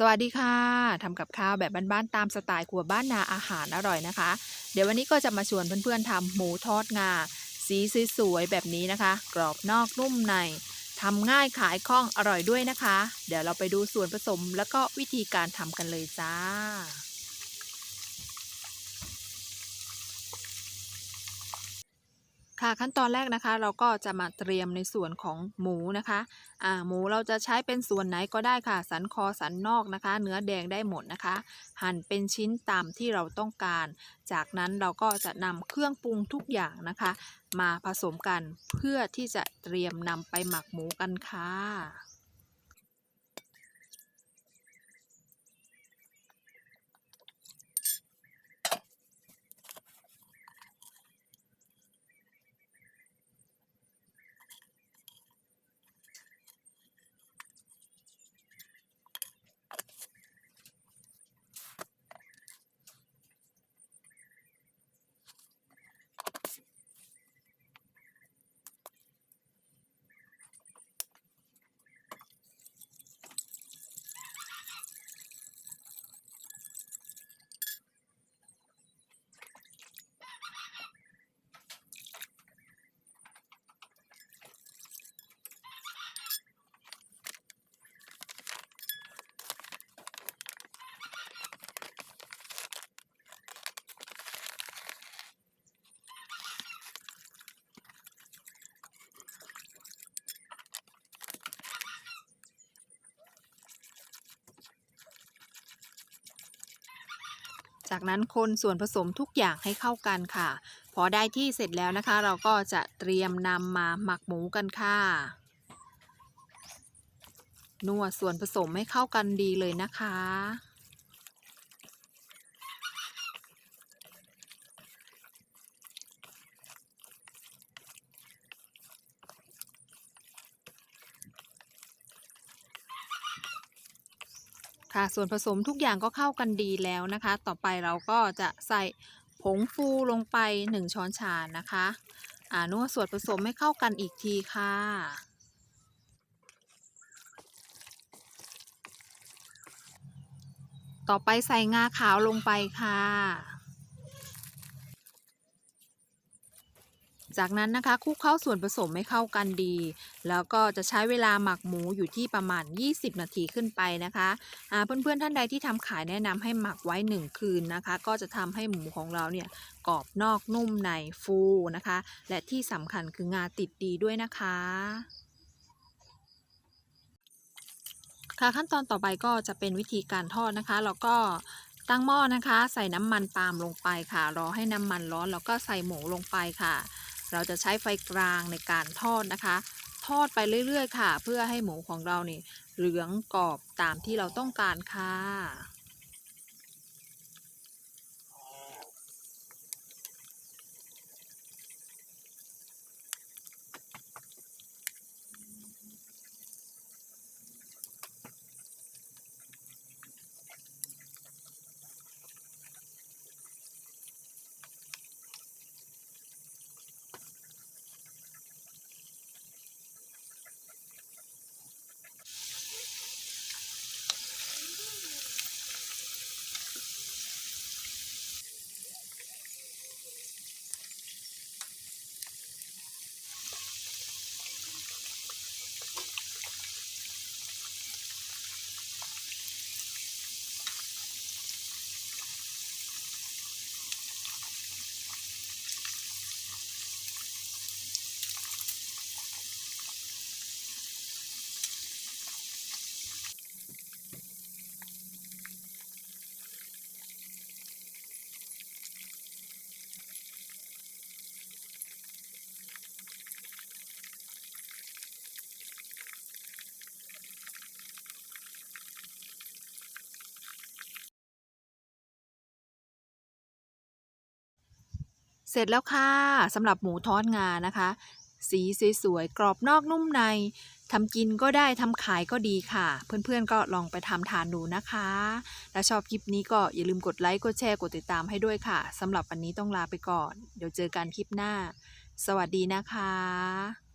สวัสดีค่ะทำกับข้าวแบบบ้านๆตามสไตล์ครัวบ้านนาอาหารอร่อยนะคะ เดี๋ยววันนี้ก็จะมาชวนเพื่อนๆทำหมูทอดงา สีสวยๆแบบนี้นะคะ กรอบนอกนุ่มในทำง่ายขายคล่องอร่อยด้วยนะคะ เดี๋ยวเราไปดูส่วนผสมแล้วก็วิธีการทำกันเลยจ้า ค่ะขั้นตอนแรกนะคะ เราก็จะมาเตรียมในส่วนของหมูนะคะอ่าหมูเราจะใช้เป็นส่วนไหนก็ได้ค่ะ สันคอสันนอกนะคะ เนื้อแดงได้หมดนะคะ หั่นเป็นชิ้นตามที่เราต้องการ จากนั้นเราก็จะนำเครื่องปรุงทุกอย่างนะคะ มาผสมกันเพื่อที่จะเตรียมนำไปหมักหมูกันค่ะ จากนั้นคนส่วนผสมทุกอย่างให้เข้ากันค่ะ พอได้ที่เสร็จแล้วนะคะ เราก็จะเตรียมนำมาหมักหมูกันค่ะนวดส่วนผสมให้เข้ากันดีเลยนะคะ ค่ะ ส่วนผสมทุกอย่างก็เข้ากันดีแล้วนะคะ ต่อไปเราก็จะใส่ผงฟูลงไป 1 ช้อนชานะคะอ่านวดส่วนผสมให้เข้ากันอีกทีค่ะต่อไปใส่งาขาวลงไปค่ะ จากนั้นนะคะคลุกเข้าส่วนผสมให้เข้ากันดี แล้วก็จะใช้เวลาหมักหมูอยู่ที่ประมาณ 20 นาทีขึ้นไปนะคะอ่าเพื่อนๆท่านใดที่ทำขายแนะนำให้หมักไว้ 1 คืนนะคะ ก็จะทำให้หมูของเราเนี่ยกรอบนอกนุ่มในฟูนะคะ และที่สำคัญคืองาติดดีด้วยนะคะค่ะขั้นตอนต่อไปก็จะเป็นวิธีการทอดนะคะ แล้วก็ตั้งหม้อนะคะ ใส่น้ำมันปาล์มลงไปค่ะ รอให้น้ำมันร้อนแล้วก็ใส่หมูลงไปค่ะ เราจะใช้ไฟกลางในการทอดนะคะ ทอดไปเรื่อยๆ ค่ะ เพื่อให้หมูของเราเนี่ยเหลืองกรอบตามที่เราต้องการค่ะ เสร็จแล้วค่ะสำหรับหมูทอดงานะคะ สีสวยๆกรอบนอกนุ่มในทำกินก็ได้ทำขายก็ดีค่ะ เพื่อนๆก็ลองไปทำทานดูนะคะ ถ้าชอบคลิปนี้ก็อย่าลืมกดไลค์กดแชร์กดติดตามให้ด้วยค่ะสำหรับวันนี้ต้องลาไปก่อน เดี๋ยวเจอกันคลิปหน้า สวัสดีนะคะ